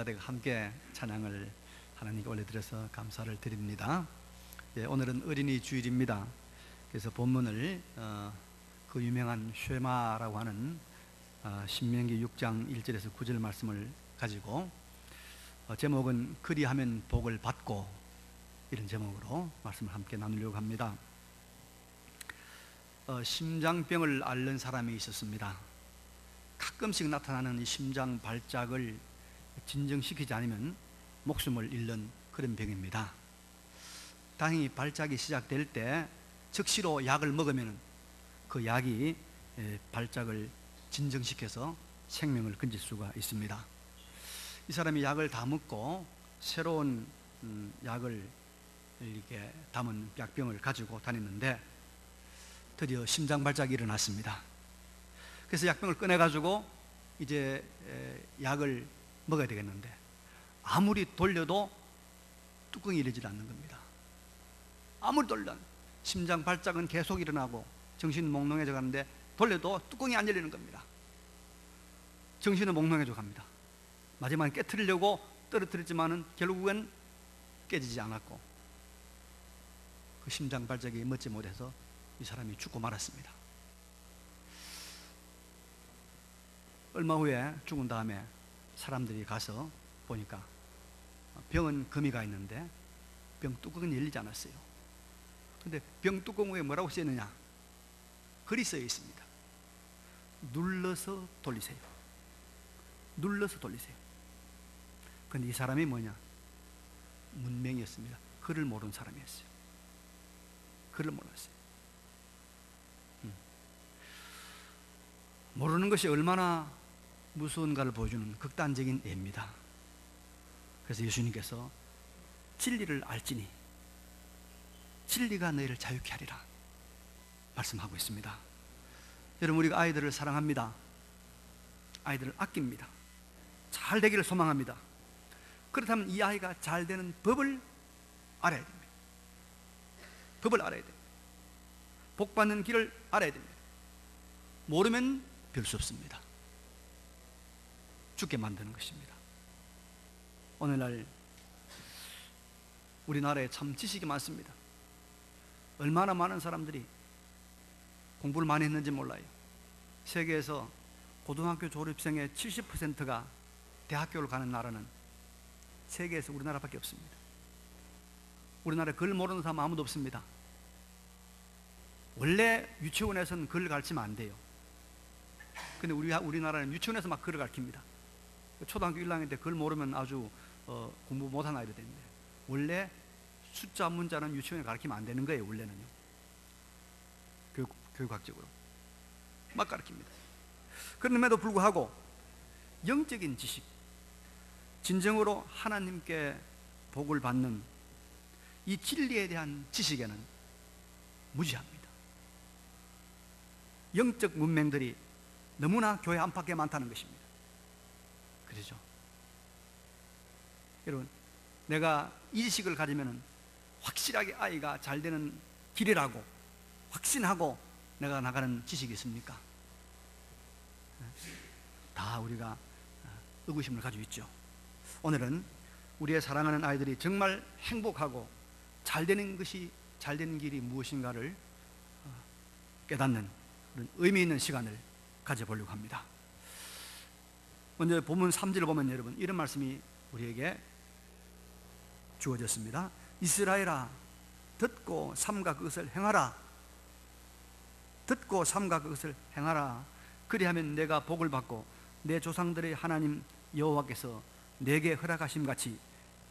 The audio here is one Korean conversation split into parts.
성가대가 함께 찬양을 하나님께 올려드려서 감사를 드립니다. 예, 오늘은 어린이 주일입니다. 그래서 본문을 어, 그 유명한 쉐마라고 하는 어, 신명기 6장 1절에서 9절 말씀을 가지고 어, 제목은 그리하면 복을 받고 이런 제목으로 말씀을 함께 나누려고 합니다. 어, 심장병을 앓는 사람이 있었습니다. 가끔씩 나타나는 이 심장 발작을 진정시키지 않으면 목숨을 잃는 그런 병입니다. 당연히 발작이 시작될 때 즉시로 약을 먹으면 그 약이 에, 발작을 진정시켜서 생명을 건질 수가 있습니다. 이 사람이 약을 다 먹고 새로운 음, 약을 이렇게 담은 약병을 가지고 다녔는데 드디어 심장 발작이 일어났습니다. 그래서 약병을 꺼내 가지고 이제 에, 약을 먹어야 되겠는데 아무리 돌려도 뚜껑이 열리질 않는 겁니다. 아무리 돌려 심장 발작은 계속 일어나고 정신은 몽롱해져 가는데 돌려도 뚜껑이 안 열리는 겁니다. 정신은 몽롱해져 갑니다. 마지막에 깨뜨리려고 떨어뜨렸지만은 결국엔 깨지지 않았고 그 심장 발작이 멎지 못해서 이 사람이 죽고 말았습니다. 얼마 후에 죽은 다음에 사람들이 가서 보니까 병은 금이 가 있는데 병 뚜껑은 열리지 않았어요. 근데 병 뚜껑 위에 뭐라고 써 있느냐? 글이 써 있습니다. 눌러서 돌리세요. 눌러서 돌리세요. 근데 이 사람이 뭐냐? 문맹이었습니다. 글을 모르는 사람이었어요. 글을 몰랐어요. 음. 모르는 것이 얼마나 무서운가를 보여주는 극단적인 예입니다. 그래서 예수님께서 진리를 알지니 진리가 너희를 자유케 하리라 말씀하고 있습니다. 여러분 우리가 아이들을 사랑합니다. 아이들을 아낍니다. 잘 되기를 소망합니다. 그렇다면 이 아이가 잘 되는 법을 알아야 됩니다. 법을 알아야 됩니다. 복 받는 길을 알아야 됩니다. 모르면 별 수 없습니다. 죽게 만드는 것입니다. 오늘날 우리나라에 참 지식이 많습니다. 얼마나 많은 사람들이 공부를 많이 했는지 몰라요. 세계에서 고등학교 졸업생의 70%가 대학교를 가는 나라는 세계에서 우리나라밖에 없습니다. 우리나라에 글 모르는 사람 아무도 없습니다. 원래 유치원에서는 글을 가르치면 안 돼요. 근데 우리, 우리나라는 유치원에서 막 글을 가르칩니다. 초등학교 1학년 때글 모르면 아주 어, 공부 못한 아이들 되는데 원래 숫자 문자는 유치원에 가르치면 안 되는 거예요 원래는요. 교육, 교육학적으로. 막 가르칩니다. 그럼에도 불구하고 영적인 지식 진정으로 하나님께 복을 받는 이 진리에 대한 지식에는 무지합니다. 영적 문맹들이 너무나 교회 안팎에 많다는 것입니다 그러죠. 여러분, 내가 이 지식을 가지면 확실하게 아이가 잘 되는 길이라고 확신하고 내가 나가는 지식이 있습니까? 다 우리가 의구심을 가지고 있죠. 오늘은 우리의 사랑하는 아이들이 정말 행복하고 잘 되는 것이 잘 되는 길이 무엇인가를 깨닫는 그런 의미 있는 시간을 가져보려고 합니다. 먼저 본문 3절을 보면 여러분 이런 말씀이 우리에게 주어졌습니다. 이스라엘아 듣고 삼가 그것을 행하라. 듣고 삼가 그것을 행하라. 그리하면 내가 복을 받고 내 조상들의 하나님 여호와께서 내게 허락하심 같이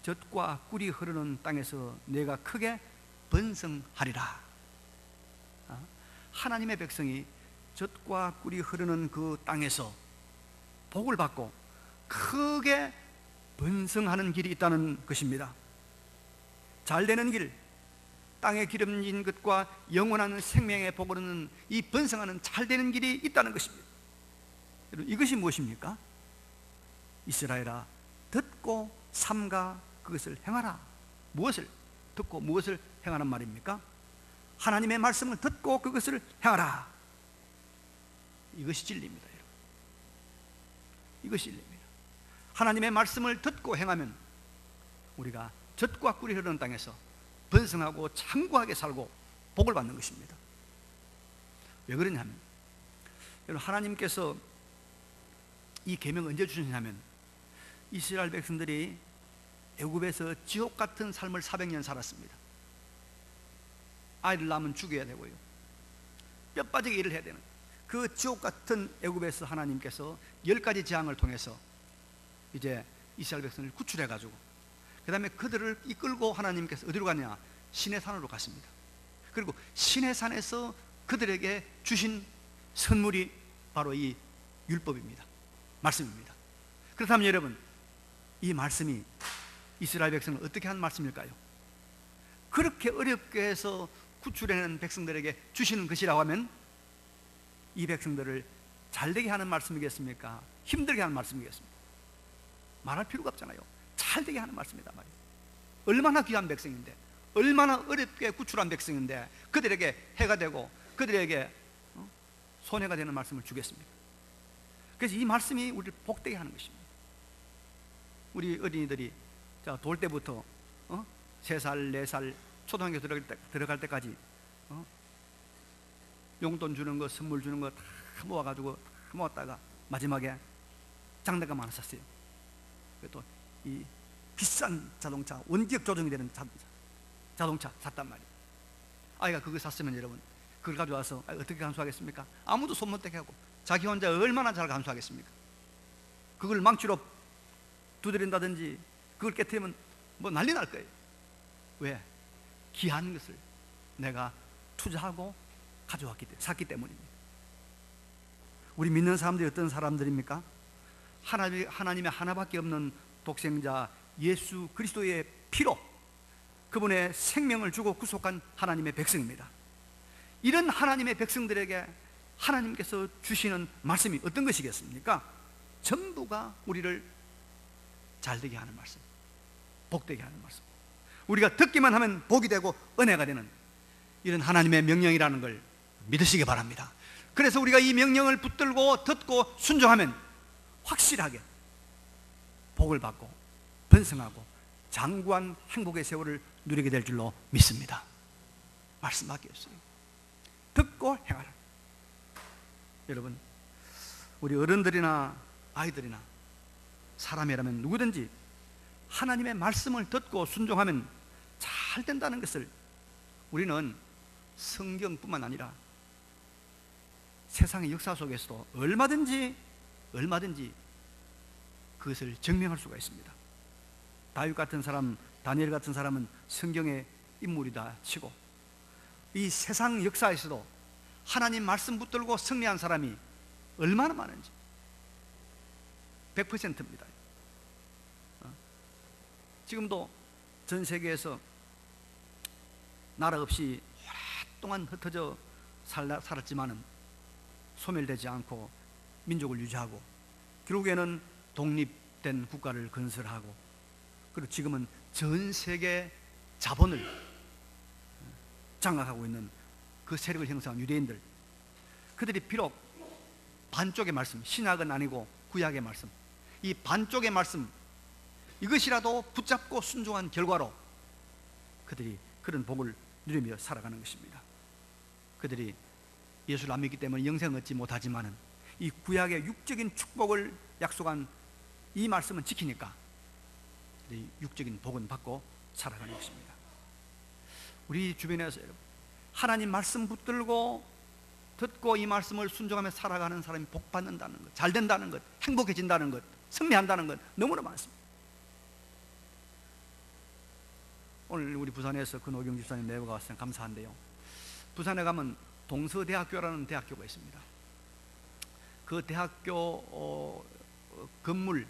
젖과 꿀이 흐르는 땅에서 내가 크게 번성하리라. 아, 하나님의 백성이 젖과 꿀이 흐르는 그 땅에서 복을 받고 크게 번성하는 길이 있다는 것입니다. 잘 되는 길, 땅에 기름진 것과 영원한 생명의 복을 얻는 이 번성하는 잘 되는 길이 있다는 것입니다. 여러분, 이것이 무엇입니까? 이스라엘아, 듣고 삼가 그것을 행하라. 무엇을 듣고 무엇을 행하는 말입니까? 하나님의 말씀을 듣고 그것을 행하라. 이것이 진리입니다. 이것이 진리입니다. 하나님의 말씀을 듣고 행하면 우리가 젖과 꿀이 흐르는 땅에서 번성하고 창구하게 살고 복을 받는 것입니다. 왜 그러냐면 여러분 하나님께서 이 계명 언제 주셨냐면 이스라엘 백성들이 애굽에서 지옥 같은 삶을 400년 살았습니다. 아이를 낳으면 죽여야 되고요. 뼈 빠지게 일을 해야 되는 그 지옥 같은 애굽에서 하나님께서 열 가지 재앙을 통해서 이제 이스라엘 백성을 구출해 가지고 그다음에 그들을 이끌고 하나님께서 어디로 가냐? 신의 산으로 갔습니다. 그리고 신의 산에서 그들에게 주신 선물이 바로 이 율법입니다. 말씀입니다. 그렇다면 여러분, 이 말씀이 이스라엘 백성을 어떻게 한 말씀일까요? 그렇게 어렵게 해서 구출해낸 백성들에게 주시는 것이라고 하면 이 백성들을 잘되게 하는 말씀이겠습니까? 힘들게 하는 말씀이겠습니까? 말할 필요가 없잖아요. 잘되게 하는 말씀이다 말이에요. 얼마나 귀한 백성인데, 얼마나 어렵게 구출한 백성인데 그들에게 해가 되고 그들에게 어? 손해가 되는 말씀을 주겠습니까? 그래서 이 말씀이 우리를 복되게 하는 것입니다. 우리 어린이들이 자, 돌 때부터 어? 3살, 4살 초등학교 들어갈, 때, 들어갈 때까지 어? 용돈 주는 거, 선물 주는 거 다 모아가지고 다 모았다가 마지막에 장난감 하나 샀어요. 또 이 비싼 자동차, 원격 조정이 되는 자동차, 자동차 샀단 말이에요. 아이가 그거 샀으면 여러분 그걸 가져와서 어떻게 감수하겠습니까? 아무도 손못 대게 하고 자기 혼자 얼마나 잘 감수하겠습니까? 그걸 망치로 두드린다든지 그걸 깨트리면 뭐 난리 날 거예요. 왜? 귀한 것을 내가 투자하고 가져왔기 때문에 샀기 때문입니다. 우리 믿는 사람들이 어떤 사람들입니까? 하나님, 하나님의 하나밖에 없는 독생자 예수 그리스도의 피로 그분의 생명을 주고 구속한 하나님의 백성입니다. 이런 하나님의 백성들에게 하나님께서 주시는 말씀이 어떤 것이겠습니까? 전부가 우리를 잘되게 하는 말씀, 복되게 하는 말씀. 우리가 듣기만 하면 복이 되고 은혜가 되는 이런 하나님의 명령이라는 걸 믿으시기 바랍니다. 그래서 우리가 이 명령을 붙들고 듣고 순종하면 확실하게 복을 받고 번성하고 장구한 행복의 세월을 누리게 될 줄로 믿습니다. 말씀밖에 없어요. 듣고 행하라. 여러분, 우리 어른들이나 아이들이나 사람이라면 누구든지 하나님의 말씀을 듣고 순종하면 잘 된다는 것을 우리는 성경뿐만 아니라 세상의 역사 속에서도 얼마든지 얼마든지 그것을 증명할 수가 있습니다. 다윗 같은 사람, 다니엘 같은 사람은 성경의 인물이다 치고 이 세상 역사에서도 하나님 말씀 붙들고 승리한 사람이 얼마나 많은지 100%입니다. 어? 지금도 전 세계에서 나라 없이 오랫동안 흩어져 살았지만은 소멸되지 않고 민족을 유지하고 결국에는 독립된 국가를 건설하고 그리고 지금은 전 세계 자본을 장악하고 있는 그 세력을 형성한 유대인들 그들이 비록 반쪽의 말씀 신약은 아니고 구약의 말씀 이 반쪽의 말씀 이것이라도 붙잡고 순종한 결과로 그들이 그런 복을 누리며 살아가는 것입니다. 그들이 예수를 안 믿기 때문에 영생을 얻지 못하지만은 이 구약의 육적인 축복을 약속한 이 말씀은 지키니까 육적인 복은 받고 살아가는 것입니다. 우리 주변에서 하나님 말씀 붙들고 듣고 이 말씀을 순종하며 살아가는 사람이 복 받는다는 것, 잘 된다는 것, 행복해진다는 것, 승리한다는 것 너무나 많습니다. 오늘 우리 부산에서 근호경 집사님 내려가 왔으니 감사한데요. 부산에 가면 동서대학교라는 대학교가 있습니다. 그 대학교 어, 건물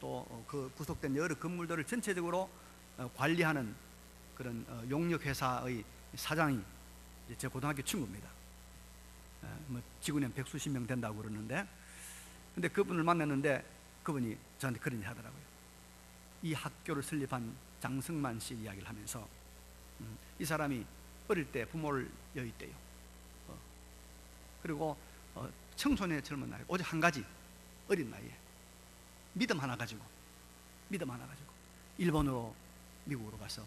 또 그 구속된 여러 건물들을 전체적으로 어, 관리하는 그런 어, 용역 회사의 사장이 제 고등학교 친구입니다. 뭐 직원이 백수십 명 된다고 그러는데, 근데 그분을 만났는데 그분이 저한테 그런 얘기 하더라고요. 이 학교를 설립한 장승만 씨 이야기를 하면서 음, 이 사람이 어릴 때 부모를 여의대요. 어, 그리고 어, 청소년의 젊은 나이 오직 한 가지 어린 나이에 믿음 하나 가지고 믿음 하나 가지고 일본으로 미국으로 가서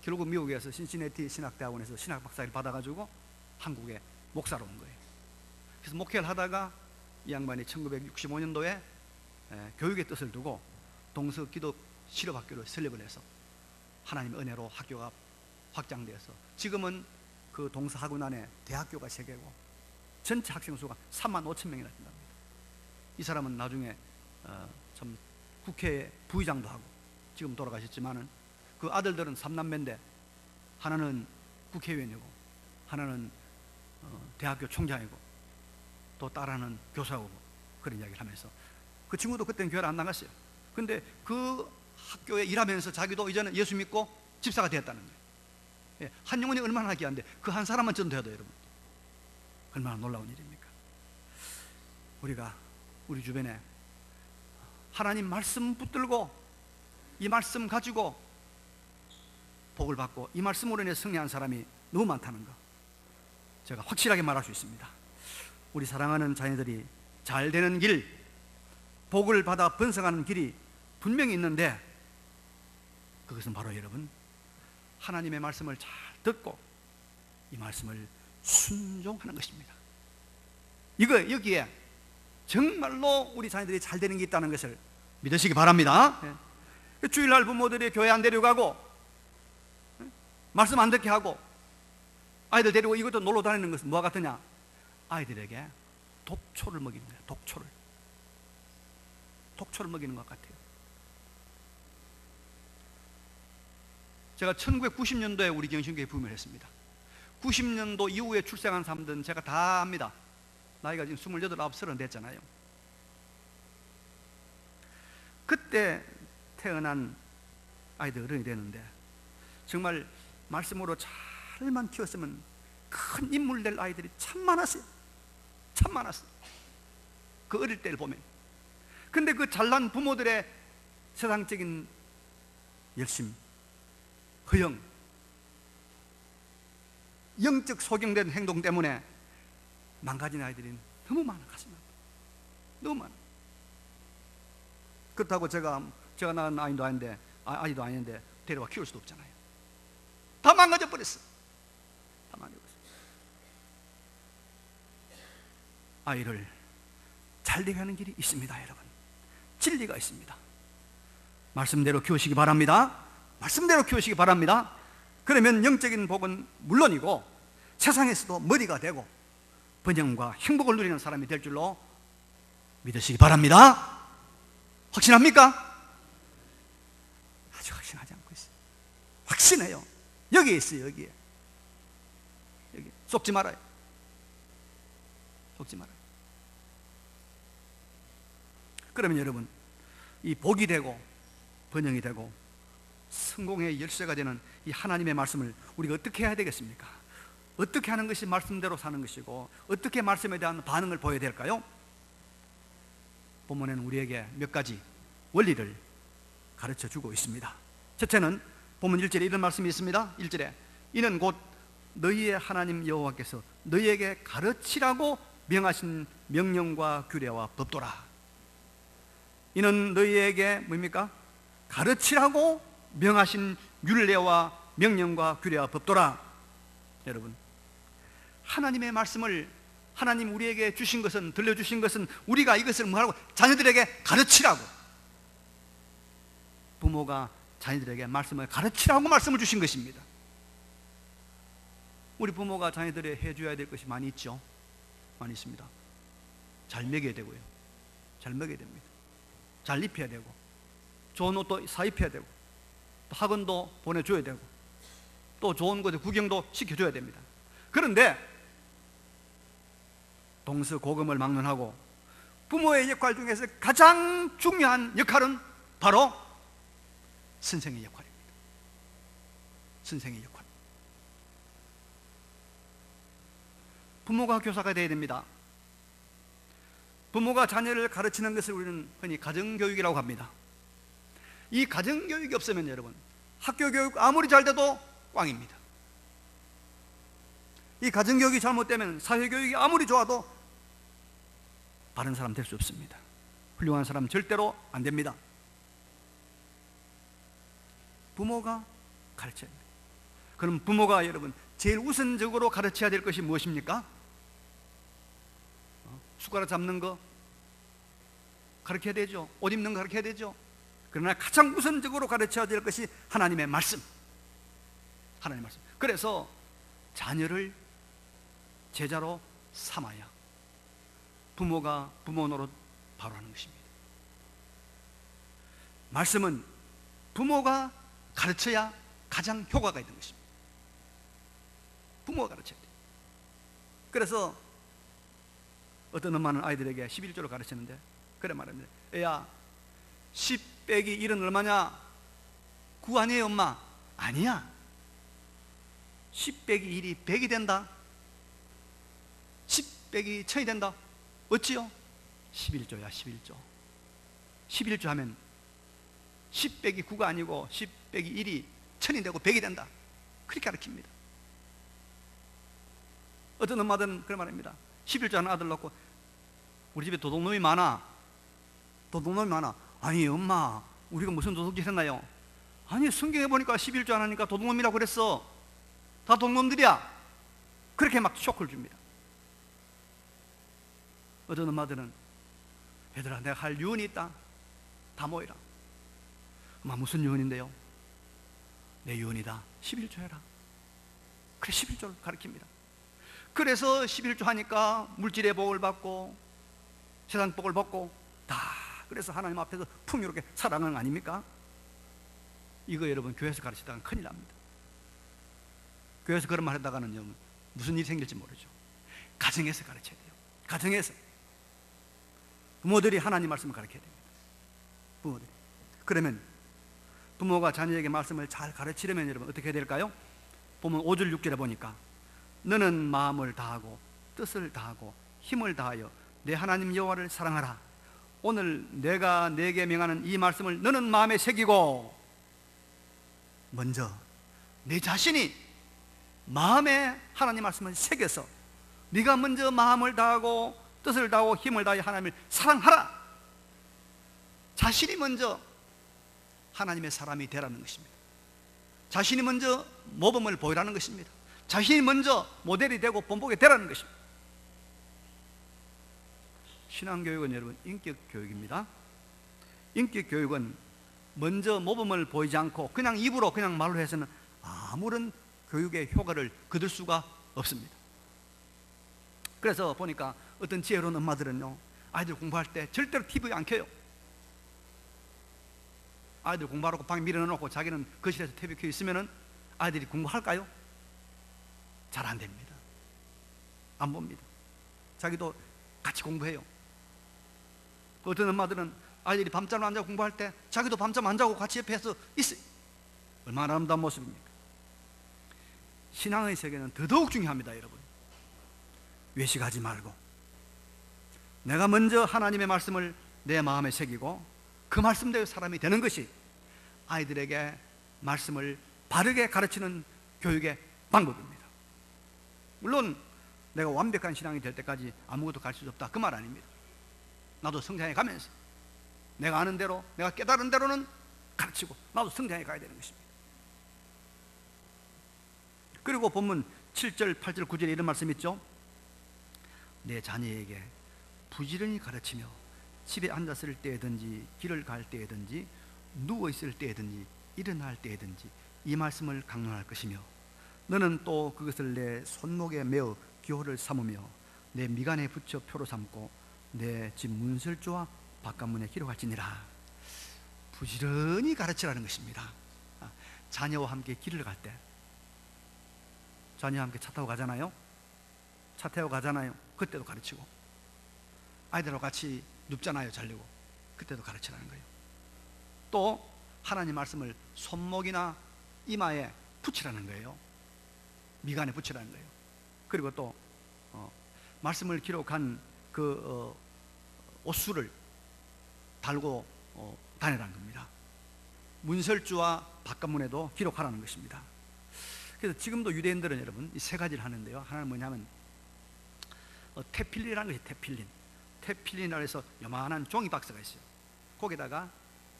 결국 미국에서 신시내티 신학대학원에서 신학 박사를 받아가지고 한국에 목사로 온 거예요. 그래서 목회를 하다가 이 양반이 1965년도에 교육의 뜻을 두고 동서 기독 실업학교를 설립을 해서 하나님의 은혜로 학교가 확장되어서 지금은 그 동서 학원 안에 대학교가 세 개고 전체 학생 수가 3만 5천 명이나 된답니다. 이 사람은 나중에 어, 참 국회 부의장도 하고 지금 돌아가셨지만은 그 아들들은 삼남매인데 하나는 국회의원이고 하나는 어, 대학교 총장이고 또 딸 하나는 교사고 그런 이야기를 하면서 그 친구도 그때는 교회를 안 나갔어요. 근데 그 학교에 일하면서 자기도 이제는 예수 믿고 집사가 되었다는 거예요. 예, 한 영혼이 얼마나 귀한데 그 한 사람만 전도해도 여러분 얼마나 놀라운 일입니까? 우리가 우리 주변에 하나님 말씀 붙들고 이 말씀 가지고 복을 받고 이 말씀으로 인해 승리한 사람이 너무 많다는 거 제가 확실하게 말할 수 있습니다. 우리 사랑하는 자녀들이 잘 되는 길, 복을 받아 번성하는 길이 분명히 있는데 그것은 바로 여러분 하나님의 말씀을 잘 듣고 이 말씀을 순종하는 것입니다. 이거 여기에 정말로 우리 자녀들이 잘 되는 게 있다는 것을 믿으시기 바랍니다. 예. 주일날 부모들이 교회 안 데려가고 예. 말씀 안 듣게 하고 아이들 데리고 이것도 놀러 다니는 것은 뭐와 같으냐? 아이들에게 독초를 먹이는 거예요. 독초를. 독초를 먹이는 것 같아요. 제가 1990년도에 우리 경신교회 부임을 했습니다. 90년도 이후에 출생한 사람들은 제가 다 압니다. 나이가 지금 28, 9, 30 됐잖아요. 그때 태어난 아이들 어른이 되는데 정말 말씀으로 잘만 키웠으면 큰 인물 될 아이들이 참 많았어요. 참 많았어요. 그 어릴 때를 보면. 근데 그 잘난 부모들의 세상적인 열심, 허영, 영적 소경된 행동 때문에 망가진 아이들이 너무 많아 가슴 너무 많아. 그렇다고 제가 제가 낳은 아이도 아닌데 아, 아이도 아닌데 데려와 키울 수도 없잖아요. 다 망가져 버렸어. 다 망가져. 아이를 잘되게 하는 길이 있습니다, 여러분. 진리가 있습니다. 말씀대로 키우시기 바랍니다. 말씀대로 키우시기 바랍니다. 그러면 영적인 복은 물론이고 세상에서도 머리가 되고 번영과 행복을 누리는 사람이 될 줄로 믿으시기 바랍니다. 확신합니까? 아주 확신하지 않고 있어요. 확신해요. 여기에 있어요, 여기에. 여기. 속지 말아요. 속지 말아요. 그러면 여러분, 이 복이 되고, 번영이 되고, 성공의 열쇠가 되는 이 하나님의 말씀을 우리가 어떻게 해야 되겠습니까? 어떻게 하는 것이 말씀대로 사는 것이고 어떻게 말씀에 대한 반응을 보여야 될까요? 본문에는 우리에게 몇 가지 원리를 가르쳐 주고 있습니다. 첫째는 본문 1절에 이런 말씀이 있습니다. 1절에 이는 곧 너희의 하나님 여호와께서 너희에게 가르치라고 명하신 명령과 규례와 법도라. 이는 너희에게 뭡니까? 가르치라고 명하신 율례와 명령과 규례와 법도라. 여러분, 하나님의 말씀을 하나님 우리에게 주신 것은 들려주신 것은 우리가 이것을 뭐라고 자녀들에게 가르치라고 부모가 자녀들에게 말씀을 가르치라고 말씀을 주신 것입니다. 우리 부모가 자녀들에 해줘야 될 것이 많이 있죠. 많이 있습니다. 잘 먹여야 되고요. 잘 먹여야 됩니다. 잘 입혀야 되고, 좋은 옷도 사 입혀야 되고, 또 학원도 보내줘야 되고, 또 좋은 곳에 구경도 시켜줘야 됩니다. 그런데 동서 고금을 막론하고 부모의 역할 중에서 가장 중요한 역할은 바로 선생의 역할입니다. 선생의 역할. 부모가 교사가 되어야 됩니다. 부모가 자녀를 가르치는 것을 우리는 흔히 가정교육이라고 합니다. 이 가정교육이 없으면 여러분, 학교교육 아무리 잘 돼도 꽝입니다. 이 가정교육이 잘못되면 사회교육이 아무리 좋아도 바른 사람 될 수 없습니다. 훌륭한 사람 절대로 안 됩니다. 부모가 가르쳐야 합니다. 그럼 부모가 여러분 제일 우선적으로 가르쳐야 될 것이 무엇입니까? 어? 숟가락 잡는 거 가르쳐야 되죠. 옷 입는 거 가르쳐야 되죠. 그러나 가장 우선적으로 가르쳐야 될 것이 하나님의 말씀. 하나님의 말씀. 그래서 자녀를 제자로 삼아야 부모가 부모 노릇 바로 하는 것입니다. 말씀은 부모가 가르쳐야 가장 효과가 있는 것입니다. 부모가 가르쳐야 돼요. 그래서 어떤 엄마는 아이들에게 11조를 가르치는데 그래 말합니다. 애야 10 빼기 1은 얼마냐? 9 아니에요 엄마? 아니야 10 빼기 1이 100이 된다 10 빼기 1000이 된다 어찌요? 11조야 11조. 11조 하면 10 빼기 9가 아니고 10 빼기 1이 1000이 되고 100이 된다. 그렇게 가르칩니다. 어떤 엄마들은 그런 말입니다. 11조 하는 아들 놓고 우리 집에 도둑놈이 많아. 도둑놈이 많아. 아니 엄마 우리가 무슨 도둑질 했나요? 아니 성경에 보니까 11조 안 하니까 도둑놈이라고 그랬어. 다 도둑놈들이야. 그렇게 막 쇼크를 줍니다 어떤 엄마들은 얘들아 내가 할 유언이 있다. 다 모이라. 엄마 무슨 유언인데요? 내 유언이다. 11조 해라. 그래 11조를 가르칩니다. 그래서 11조 하니까 물질의 복을 받고 세상 복을 받고 다 그래서 하나님 앞에서 풍요롭게 살아가는 거 아닙니까? 이거 여러분 교회에서 가르치다가 큰일 납니다. 교회에서 그런 말 하다가는요 무슨 일이 생길지 모르죠. 가정에서 가르쳐야 돼요. 가정에서 부모들이 하나님 말씀을 가르쳐야 됩니다 부모들이. 그러면 부모가 자녀에게 말씀을 잘 가르치려면 여러분 어떻게 해야 될까요? 보면 5절 6절에 보니까 너는 마음을 다하고 뜻을 다하고 힘을 다하여 내 하나님 여호와를 사랑하라. 오늘 내가 내게 명하는 이 말씀을 너는 마음에 새기고 먼저 내 자신이 마음에 하나님 말씀을 새겨서 네가 먼저 마음을 다하고 뜻을 다하고 힘을 다해 하나님을 사랑하라. 자신이 먼저 하나님의 사람이 되라는 것입니다. 자신이 먼저 모범을 보이라는 것입니다. 자신이 먼저 모델이 되고 본보게 되라는 것입니다. 신앙교육은 여러분 인격 교육입니다. 인격 교육은 먼저 모범을 보이지 않고 그냥 입으로 그냥 말로 해서는 아무런 교육의 효과를 거둘 수가 없습니다. 그래서 보니까 어떤 지혜로운 엄마들은요 아이들 공부할 때 절대로 TV 안 켜요. 아이들 공부하라고 방에 밀어넣고 자기는 거실에서 TV 켜 있으면 은 아이들이 공부할까요? 잘 안 됩니다. 안 봅니다. 자기도 같이 공부해요. 어떤 엄마들은 아이들이 밤잠을 안 자고 공부할 때 자기도 밤잠 안 자고 같이 옆에서 있어요 얼마나 아름다운 모습입니까? 신앙의 세계는 더더욱 중요합니다 여러분. 외식하지 말고 내가 먼저 하나님의 말씀을 내 마음에 새기고 그 말씀대로 사람이 되는 것이 아이들에게 말씀을 바르게 가르치는 교육의 방법입니다. 물론 내가 완벽한 신앙이 될 때까지 아무것도 가르칠 수 없다. 그 말 아닙니다. 나도 성장해 가면서 내가 아는 대로 내가 깨달은 대로는 가르치고 나도 성장해 가야 되는 것입니다. 그리고 본문 7절, 8절, 9절에 이런 말씀 있죠. 내 자녀에게 부지런히 가르치며 집에 앉았을 때든지 길을 갈 때든지 누워 있을 때든지 일어날 때든지 이 말씀을 강론할 것이며 너는 또 그것을 내 손목에 메어 기호를 삼으며 내 미간에 붙여 표로 삼고 내 집 문설주와 바깥문에 기록할지니라. 부지런히 가르치라는 것입니다. 아, 자녀와 함께 길을 갈 때. 자녀와 함께 차 타고 가잖아요. 차 타고 가잖아요. 그때도 가르치고 아이들하고 같이 눕잖아요 자려고. 그때도 가르치라는 거예요. 또 하나님 말씀을 손목이나 이마에 붙이라는 거예요. 미간에 붙이라는 거예요. 그리고 또 어, 말씀을 기록한 그 어, 옷수를 달고 어, 다니라는 겁니다. 문설주와 바깥문에도 기록하라는 것입니다. 그래서 지금도 유대인들은 여러분 이 세 가지를 하는데요. 하나는 뭐냐면 어, 테필린이라는 것이 테필린 테필린이라 해서 요만한 종이 박스가 있어요 거기다가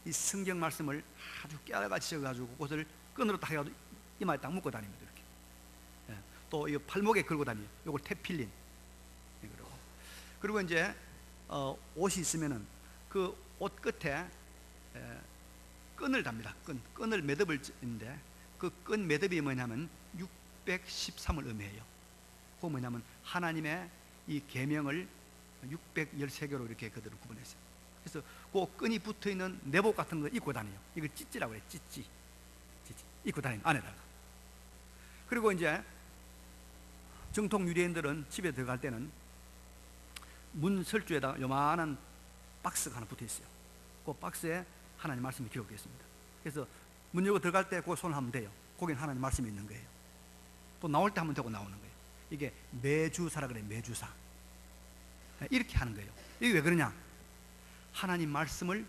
이 성경 말씀을 아주 깨알같이 적어가지고 그것을 끈으로 딱 해가지고 이마에 딱 묶고 다닙니다 이렇게. 예. 또이 팔목에 걸고 다니요. 요걸 테필린. 예, 그리고 그리고 이제 어, 옷이 있으면은 그 옷 끝에 에, 끈을 답니다. 끈 끈을 매듭을 찌는데 그 끈 매듭이 뭐냐면 613을 의미해요. 그거 뭐냐면 하나님의 이 계명을 613개로 이렇게 그대로 구분했어요. 그래서 그 끈이 붙어 있는 내복 같은 거 입고 다녀요. 이걸 찌찌라고 해요. 찌찌. 찌찌. 입고 다니는 안에다가. 그리고 이제 정통 유대인들은 집에 들어갈 때는 문 설주에다 요만한 박스가 하나 붙어 있어요. 그 박스에 하나님 말씀이 기록되어 있습니다. 그래서 문 열고 들어갈 때 그 손을 하면 돼요. 거긴 하나님 말씀이 있는 거예요. 또 나올 때 하면 되고 나오는 거예요. 이게 매주사라 그래 매주사. 이렇게 하는 거예요. 이게 왜 그러냐? 하나님 말씀을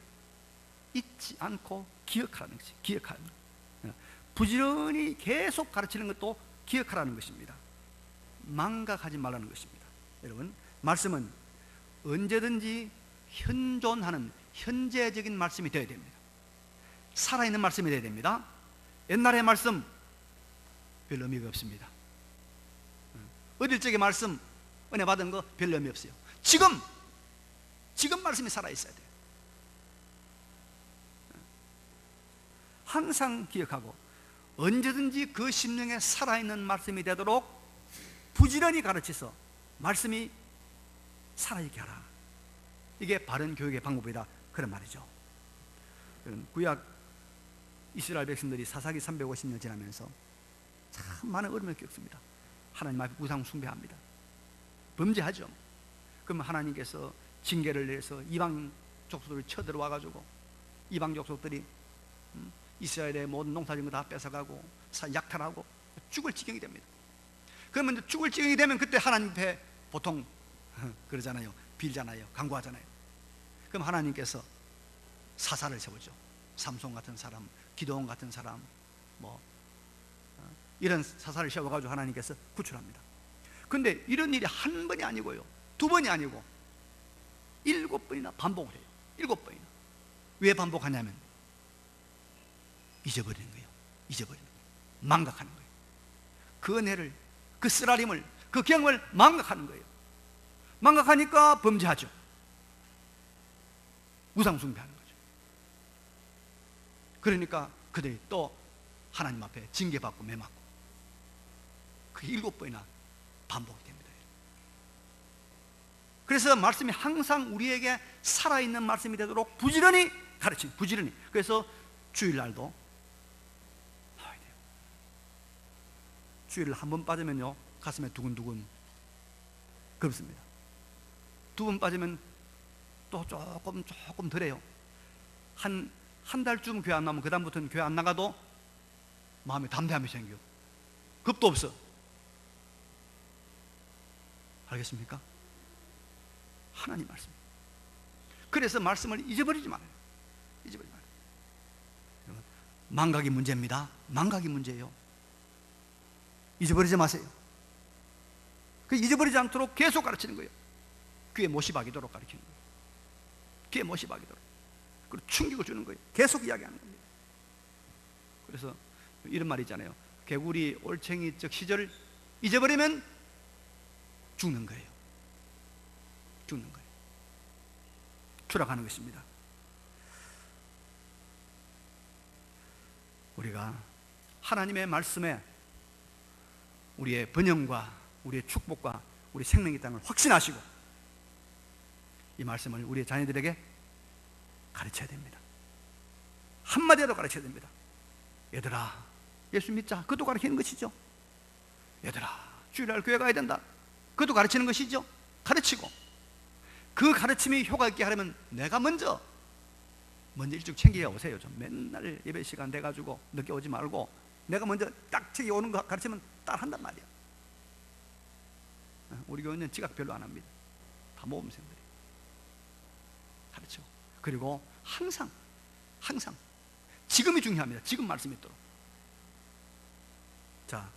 잊지 않고 기억하라는 것이 기억하는 거. 부지런히 계속 가르치는 것도 기억하라는 것입니다. 망각하지 말라는 것입니다. 여러분, 말씀은 언제든지 현존하는 현재적인 말씀이 되어야 됩니다. 살아있는 말씀이 되어야 됩니다. 옛날의 말씀 별 의미가 없습니다. 어릴 적의 말씀 은혜 받은 거 별 의미 없어요. 지금 지금 말씀이 살아 있어야 돼요. 항상 기억하고 언제든지 그 심령에 살아있는 말씀이 되도록 부지런히 가르쳐서 말씀이 살아있게 하라. 이게 바른 교육의 방법이다. 그런 말이죠. 구약 이스라엘 백성들이 사사기 350년 지나면서 참 많은 어려움을 겪습니다. 하나님 앞에 우상 숭배합니다. 범죄하죠. 그럼 하나님께서 징계를 내서 이방 족속들을 쳐들어와 가지고 이방 족속들이 음, 이스라엘의 모든 농사진 거다 뺏어가고 약탈하고 죽을 지경이 됩니다. 그러면 죽을 지경이 되면 그때 하나님 앞에 보통 그러잖아요. 빌잖아요. 강구하잖아요. 그럼 하나님께서 사사를 세우죠. 삼손 같은 사람, 기도원 같은 사람, 뭐 어, 이런 사사를 세워가지고 하나님께서 구출합니다. 근데 이런 일이 한 번이 아니고요, 두 번이 아니고 일곱 번이나 반복을 해요. 일곱 번이나. 왜 반복하냐면 잊어버리는 거예요. 잊어버리는 거예요. 망각하는 거예요. 그 은혜를, 그 쓰라림을, 그 경험을 망각하는 거예요. 망각하니까 범죄하죠. 우상숭배하는 거죠. 그러니까 그들이 또 하나님 앞에 징계받고 매맞고 그 일곱 번이나 반복이 됩니다. 그래서 말씀이 항상 우리에게 살아있는 말씀이 되도록 부지런히 가르치 부지런히. 그래서 주일날도 나와야 돼요. 주일 한번 빠지면요 가슴에 두근두근 겁습니다. 두 번 빠지면 또 조금 조금 덜해요. 한 한 달쯤 교회 안 나면 그 다음부터는 교회 안 나가도 마음에 담대함이 생겨. 겁도 없어. 알겠습니까? 하나님 말씀. 그래서 말씀을 잊어버리지 말아요. 잊어버리지 말아요. 망각이 문제입니다. 망각이 문제예요. 잊어버리지 마세요. 그 잊어버리지 않도록 계속 가르치는 거예요. 귀에 못이 박이도록 가르치는 거예요. 귀에 못이 박이도록. 그리고 충격을 주는 거예요. 계속 이야기하는 겁니다. 그래서 이런 말이 있잖아요. 개구리 올챙이 적 시절 잊어버리면 죽는 거예요. 죽는 거예요. 추락하는 것입니다. 우리가 하나님의 말씀에 우리의 번영과 우리의 축복과 우리 있다는 걸 확신하시고 이 말씀을 우리의 자녀들에게 가르쳐야 됩니다. 한마디라도 가르쳐야 됩니다. 얘들아, 예수 믿자. 그것도 가르치는 것이죠. 얘들아, 주일날 교회 가야 된다. 그것도 가르치는 것이죠. 가르치고 그 가르침이 효과 있게 하려면 내가 먼저 먼저 일찍 챙겨 오세요. 좀 맨날 예배 시간 돼 가지고 늦게 오지 말고 내가 먼저 딱 챙겨 오는 거 가르치면 따라 한단 말이야. 우리 교회는 지각 별로 안 합니다. 다 모범생들이 가르쳐. 그리고 항상 항상 지금이 중요합니다. 지금 말씀이 있도록. 자,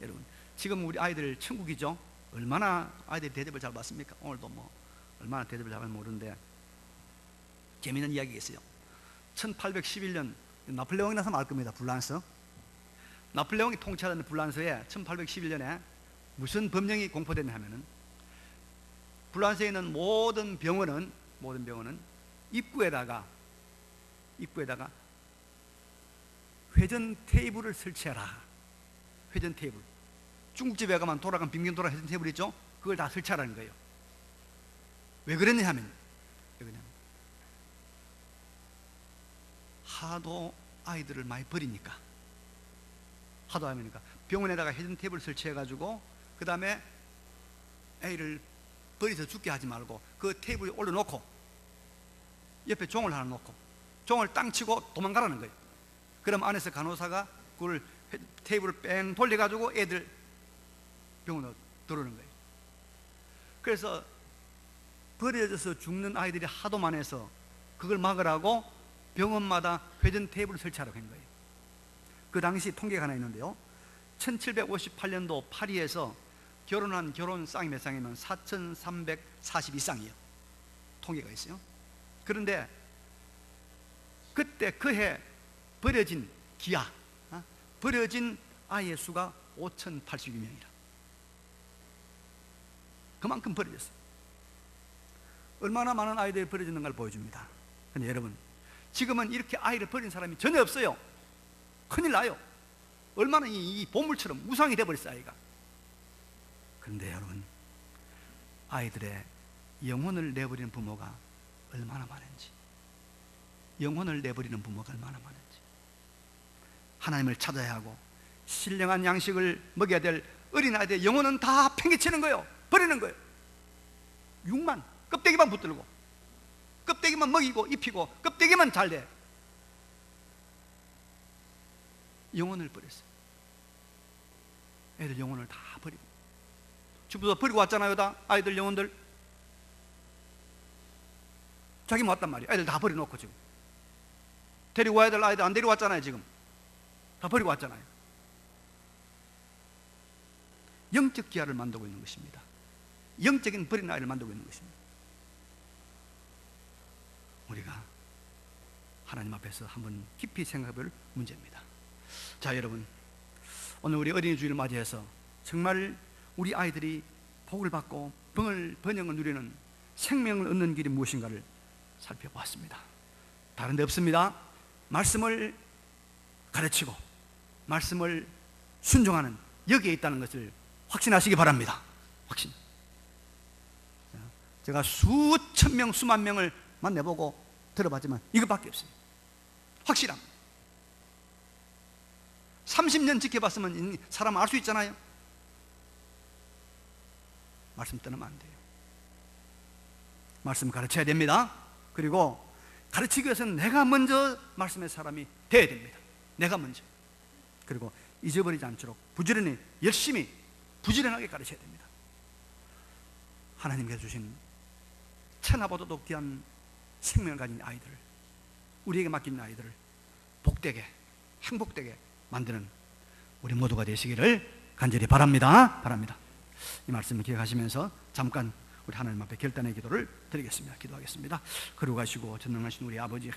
여러분 지금 우리 아이들 천국이죠. 얼마나 아이들이 대접을 잘 받습니까? 오늘도 뭐 얼마나 대접을 잘 모르는데 재미있는 이야기가 있어요. 1811년 나폴레옹이 나서 말 겁니다. 불란서. 나폴레옹이 통치하던 불란서에 1811년에 무슨 법령이 공포됐냐 하면은 불란서에 있는 모든 병원은 모든 병원은 입구에다가 입구에다가 회전 테이블을 설치하라. 회전 테이블. 중국집에 가면 돌아간 빙빙 돌아 회전 테이블 있죠? 그걸 다 설치하라는 거예요. 왜 그랬냐 하면 왜 그러냐면 하도 아이들을 많이 버리니까 하도 하니까 병원에다가 회전 테이블 설치해 가지고 그 다음에 애를 버려서 죽게 하지 말고 그 테이블에 올려놓고 옆에 종을 하나 놓고 종을 땅 치고 도망가라는 거예요. 그럼 안에서 간호사가 그걸 회- 테이블을 뺑 돌려가지고 애들 병원으로 들어오는 거예요. 그래서 버려져서 죽는 아이들이 하도 많아서 그걸 막으라고 병원마다 회전 테이블을 설치하라고 한 거예요. 그 당시 통계가 하나 있는데요. 1758년도 파리에서 결혼한 결혼 쌍이 몇 쌍이면 4,342쌍이에요. 통계가 있어요. 그런데 그때 그해 버려진 기아, 어? 버려진 아이의 수가 5,082명이라. 그만큼 버려졌어요. 얼마나 많은 아이들이 버려졌는가를 보여줍니다. 근데 여러분, 지금은 이렇게 아이를 버린 사람이 전혀 없어요. 큰일 나요. 얼마나 이, 이 보물처럼 무상이 돼버렸어요, 아이가. 그런데 여러분, 아이들의 영혼을 내버리는 부모가 얼마나 많은지, 영혼을 내버리는 부모가 얼마나 많은지, 하나님을 찾아야 하고, 신령한 양식을 먹여야 될 어린아이들의 영혼은 다 팽개치는 거예요. 버리는 거예요. 육만, 껍데기만 붙들고, 껍데기만 먹이고 입히고, 껍데기만 잘 돼. 영혼을 버렸어요. 애들 영혼을 다 버리고. 집부터 버리고 왔잖아요, 다. 아이들 영혼들. 자기 뭐 왔단 말이야. 애들 다 버려놓고 지금. 데리고 와야 될 아이들 안 데리고 왔잖아요, 지금. 다 버리고 왔잖아요. 영적 기아를 만들고 있는 것입니다. 영적인 버린 아이를 만들고 있는 것입니다. 우리가 하나님 앞에서 한번 깊이 생각해 볼 문제입니다. 자, 여러분. 오늘 우리 어린이 주일을 맞이해서 정말 우리 아이들이 복을 받고 병을 번영을 누리는 생명을 얻는 길이 무엇인가를 살펴보았습니다. 다른 데 없습니다. 말씀을 가르치고 말씀을 순종하는 여기에 있다는 것을 확신하시기 바랍니다. 확신. 제가 수천 명, 수만 명을 만나보고 들어봤지만 이것밖에 없어요. 확실함. 30년 지켜봤으면 사람 알 수 있잖아요. 말씀 떠나면 안 돼요. 말씀 가르쳐야 됩니다. 그리고 가르치기 위해서는 내가 먼저 말씀의 사람이 돼야 됩니다. 내가 먼저. 그리고 잊어버리지 않도록 부지런히 열심히 부지런하게 가르쳐야 됩니다. 하나님께서 주신 천하보다도 귀한 생명을 가진 아이들을 우리에게 맡긴 아이들을 복되게 행복되게 만드는 우리 모두가 되시기를 간절히 바랍니다. 바랍니다. 이 말씀을 기억하시면서 잠깐 우리 하나님 앞에 결단의 기도를 드리겠습니다. 기도하겠습니다. 그러고 가시고 전능하신 우리 아버지